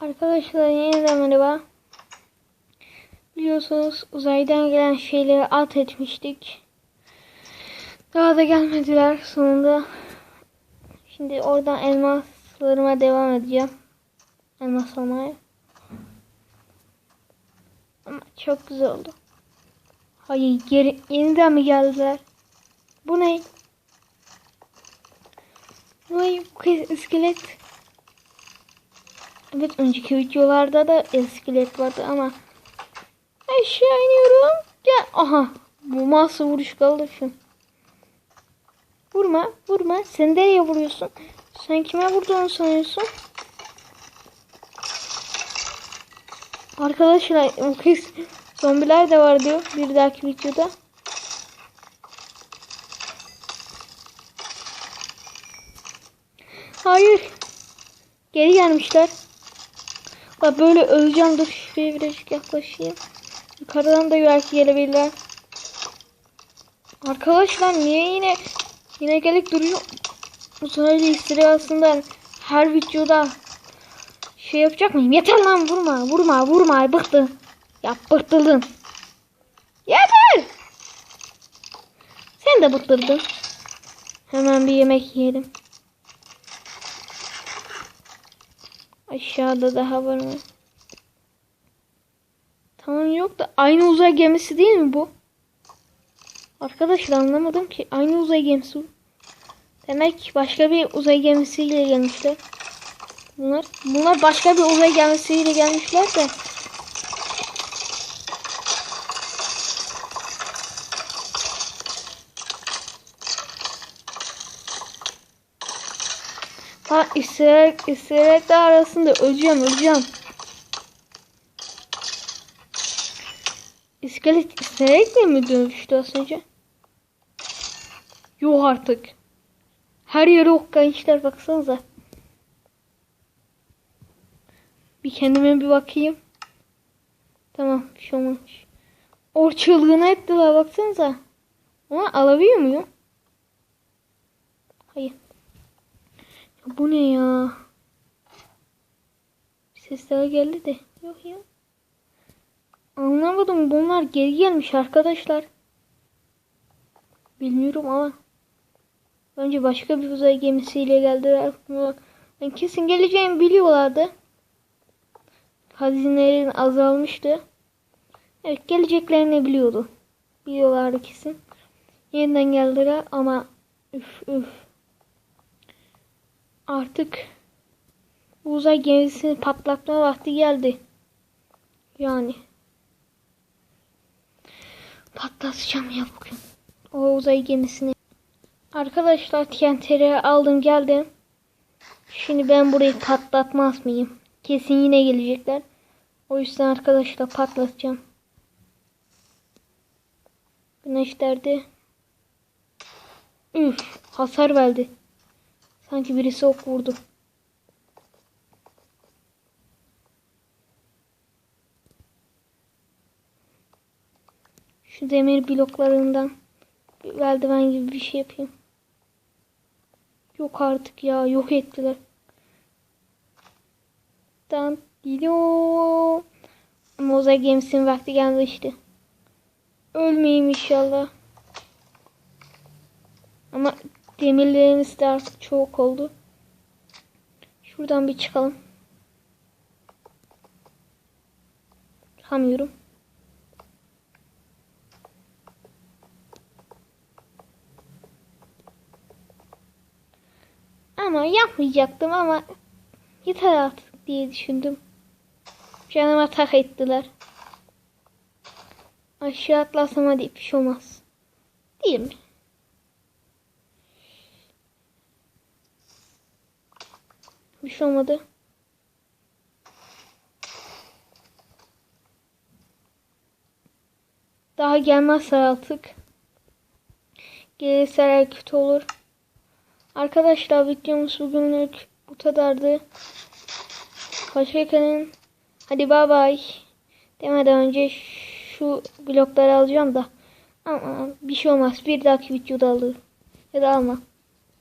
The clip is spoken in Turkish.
Arkadaşlar yeniden merhaba. Biliyorsunuz uzaydan gelen şeyleri alt etmiştik. Daha da gelmediler sonunda. Şimdi oradan elmaslarıma devam edeceğim. Elmas almaya. Ama çok güzel oldu. Hayır geri yeniden mi geldiler? Bu ne? Vay iskelet. Evet önceki videolarda da iskelet vardı ama aşağı iniyorum. Gel. Aha. Bu masa vuruş kaldı şu. Vurma. Vurma. Sen nereye vuruyorsun? Sen kime vurduğunu sanıyorsun? Arkadaşlar bu kez zombiler de var diyor bir dahaki videoda. Hayır. Geri gelmişler. Bak böyle öleceğim dur şuraya birazcık yaklaşayım. Yukarıdan da belki gelebilirler. Arkadaşlar niye yine yine gelip duruyor? Uzaylı istilasından her videoda şey yapacak mıyım? Yeter lan vurma vurma vurma bıktı. Ya bıktırdın. Yeter. Sen de bıktırdın. Hemen bir yemek yiyelim. Aşağıda daha var mı? Tamam yok da aynı uzay gemisi değil mi bu? Arkadaşlar anlamadım ki. Aynı uzay gemisi. Demek başka bir uzay gemisiyle gelmişler. Bunlar bunlar başka bir uzay gemisiyle gelmişler de. Ha iskelet, iskeletler arasında öleceğim öleceğim. İskelet iskeletle mi dövüştü az önce? Yok artık. Her yere ok gençler baksanıza. Bir kendime bir bakayım. Tamam bir şey olmamış. O çılgına ettiler baksanıza. Onu alabiliyor muyum? Hayır. Bu ne ya? Ses daha geldi de. Yok ya. Anlamadım. Bunlar geri gelmiş arkadaşlar. Bilmiyorum ama. Önce başka bir uzay gemisiyle geldiler. Ben kesin geleceğimi biliyorlardı. Hazinelerin azalmıştı. Evet geleceklerini biliyordu. Biliyorlardı kesin. Yeniden geldiler ama üf üf. Artık uzay gemisini patlatma vakti geldi. Yani. Patlatacağım ya bugün. O uzay gemisini. Arkadaşlar TNT'leri aldım geldim. Şimdi ben burayı patlatmaz mıyım? Kesin yine gelecekler. O yüzden arkadaşlar patlatacağım. Güneş derdi. Üf hasar verdi. Sanki birisi ok vurdu. Şu demir bloklarından bir eldiven gibi bir şey yapayım. Yok artık ya yok ettiler. Dan uzay gemisinin vakti geldi işte. Ölmeyeyim inşallah. Ama demirlerimiz de artık çok oldu. Şuradan bir çıkalım. Çıkamıyorum. Ama yapmayacaktım ama yeter artık diye düşündüm. Canıma tak ettiler. Aşağı atlasam hadi bir şey olmaz. Değil mi? Bir şey olmadı. Daha gelmezse artık. Gelirse kötü olur. Arkadaşlar videomuz bugünlük bu kadardı. Hoşçakalın. Hadi bay bay. Demeden önce şu blokları alacağım da. Ama bir şey olmaz. Bir dahaki videoda alırım. Ya da alma.